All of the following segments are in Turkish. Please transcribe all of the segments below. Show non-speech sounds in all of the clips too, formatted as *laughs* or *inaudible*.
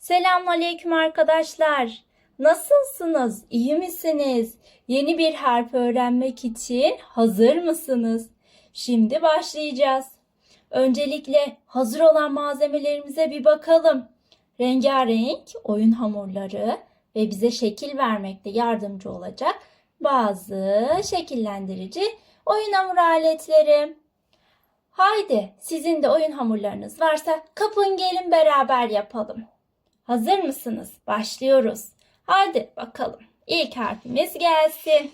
Selamünaleyküm arkadaşlar. Nasılsınız? İyi misiniz? Yeni bir harf öğrenmek için hazır mısınız? Şimdi başlayacağız. Öncelikle hazır olan malzemelerimize bir bakalım. Rengarenk oyun hamurları ve bize şekil vermekte yardımcı olacak bazı şekillendirici oyun hamuru aletleri. Haydi sizin de oyun hamurlarınız varsa kapın gelin beraber yapalım. Hazır mısınız? Başlıyoruz. Hadi bakalım. İlk harfimiz gelsin.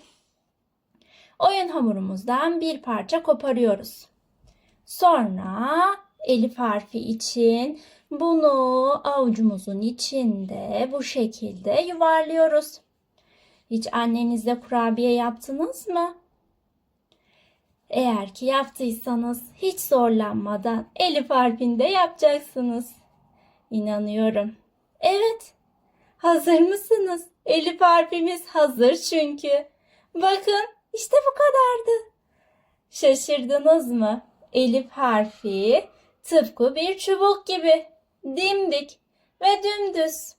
Oyun hamurumuzdan bir parça koparıyoruz. Sonra elif harfi için bunu avucumuzun içinde bu şekilde yuvarlıyoruz. Hiç annenizle kurabiye yaptınız mı? Eğer ki yaptıysanız hiç zorlanmadan elif harfinde yapacaksınız. İnanıyorum. Evet. Hazır mısınız? Elif harfimiz hazır çünkü. Bakın işte bu kadardı. Şaşırdınız mı? Elif harfi tıpkı bir çubuk gibi. Dimdik ve dümdüz.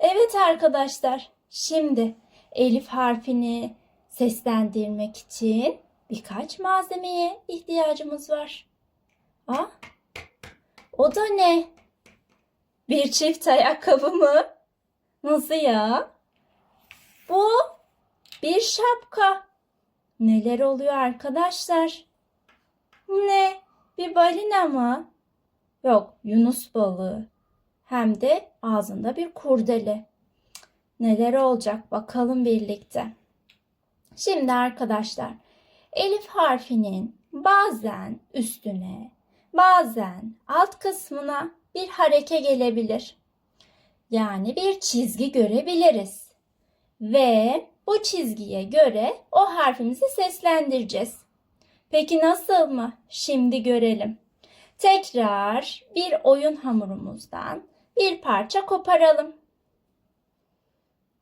Evet arkadaşlar. Şimdi elif harfini seslendirmek için birkaç malzemeye ihtiyacımız var. Aa, o da ne? Bir çift ayakkabı mı? Nasıl ya? Bu bir şapka. Neler oluyor arkadaşlar? Ne? Bir balina mı? Yok, Yunus balığı. Hem de ağzında bir kurdele. Neler olacak bakalım birlikte. Şimdi arkadaşlar, elif harfinin bazen üstüne, bazen alt kısmına bir hareke gelebilir. Yani bir çizgi görebiliriz. Ve bu çizgiye göre o harfimizi seslendireceğiz. Peki nasıl mı? Şimdi görelim. Tekrar bir oyun hamurumuzdan bir parça koparalım.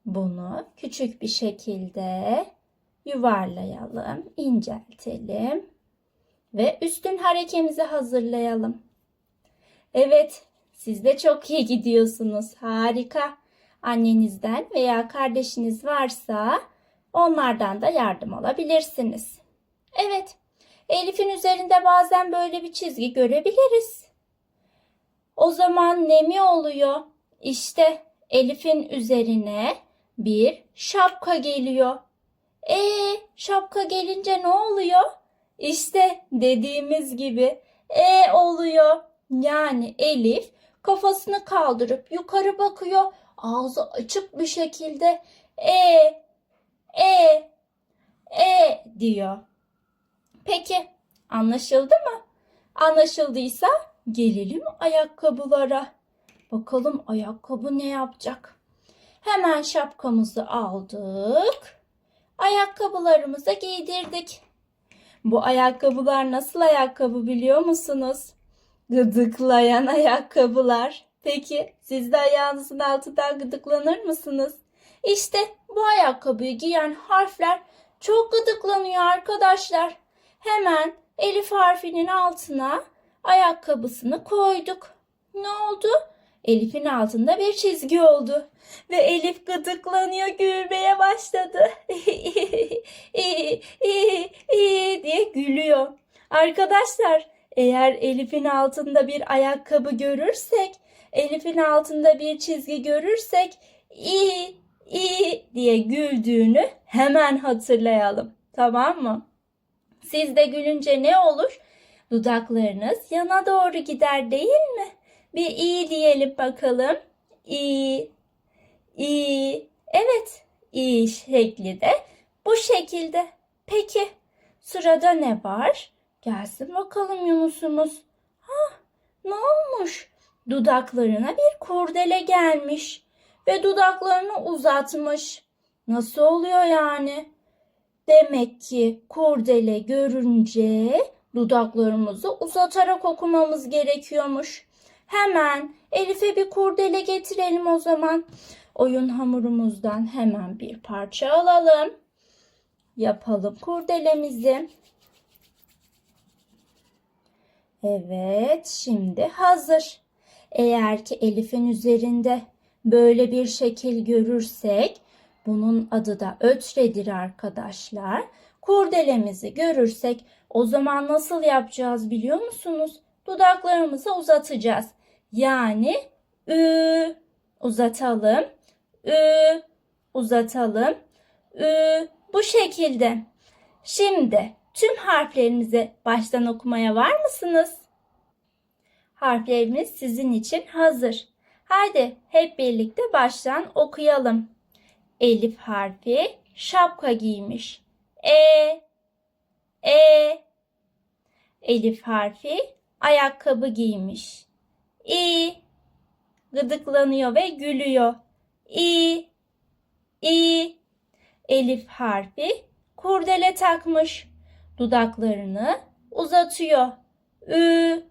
Bunu küçük bir şekilde yuvarlayalım, inceltelim ve üstün harekemizi hazırlayalım. Evet, siz de çok iyi gidiyorsunuz. Harika. Annenizden veya kardeşiniz varsa onlardan da yardım alabilirsiniz. Evet, Elif'in üzerinde bazen böyle bir çizgi görebiliriz. O zaman ne mi oluyor? İşte Elif'in üzerine bir şapka geliyor. E şapka gelince ne oluyor? İşte dediğimiz gibi e oluyor. Yani Elif kafasını kaldırıp yukarı bakıyor. Ağzı açık bir şekilde e e e diyor. Peki anlaşıldı mı? Anlaşıldıysa gelelim ayakkabılara. Bakalım ayakkabı ne yapacak? Hemen şapkamızı aldık. Ayakkabılarımızı giydirdik. Bu ayakkabılar nasıl ayakkabı biliyor musunuz? Gıdıklayan ayakkabılar. Peki siz de ayağınızın altından gıdıklanır mısınız? İşte bu ayakkabıyı giyen harfler çok gıdıklanıyor arkadaşlar. Hemen elif harfinin altına ayakkabısını koyduk. Ne oldu? Elif'in altında bir çizgi oldu. Ve Elif gıdıklanıyor, gülmeye başladı. *laughs* diye gülüyor. Arkadaşlar eğer Elif'in altında bir ayakkabı görürsek, Elif'in altında bir çizgi görürsek iyi iyi diye güldüğünü hemen hatırlayalım. Tamam mı? Siz de gülünce ne olur? Dudaklarınız yana doğru gider değil mi? Bir iyi diyelim bakalım. İyi, iyi. Evet, iyi şekli de bu şekilde. Peki, sırada ne var? Gelsin bakalım Yunus'umuz. Ha, ne olmuş? Dudaklarına bir kurdele gelmiş ve dudaklarını uzatmış. Nasıl oluyor yani? Demek ki kurdele görünce dudaklarımızı uzatarak okumamız gerekiyormuş. Hemen Elif'e bir kurdele getirelim o zaman. Oyun hamurumuzdan hemen bir parça alalım. Yapalım kurdelemizi. Evet, şimdi hazır. Eğer ki Elif'in üzerinde böyle bir şekil görürsek bunun adı da ötredir arkadaşlar. Kurdelemizi görürsek o zaman nasıl yapacağız biliyor musunuz? Dudaklarımızı uzatacağız. Yani ü uzatalım. Ü uzatalım. Ü bu şekilde. Şimdi tüm harflerimizi baştan okumaya var mısınız? Harflerimiz sizin için hazır. Haydi hep birlikte baştan okuyalım. Elif harfi şapka giymiş. E E Elif harfi ayakkabı giymiş. İ gıdıklanıyor ve gülüyor. İ İ Elif harfi kurdele takmış. Dudaklarını uzatıyor. Ü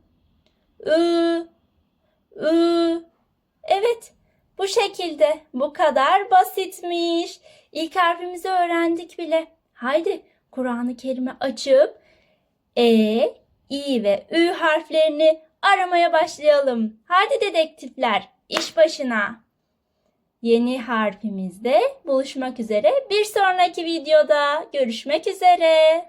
Ü Ü Evet, bu şekilde. Bu kadar basitmiş. İlk harfimizi öğrendik bile. Haydi Kur'an-ı Kerim'i açıp E, İ ve Ü harflerini aramaya başlayalım. Haydi dedektifler, iş başına. Yeni harfimizde buluşmak üzere. Bir sonraki videoda görüşmek üzere.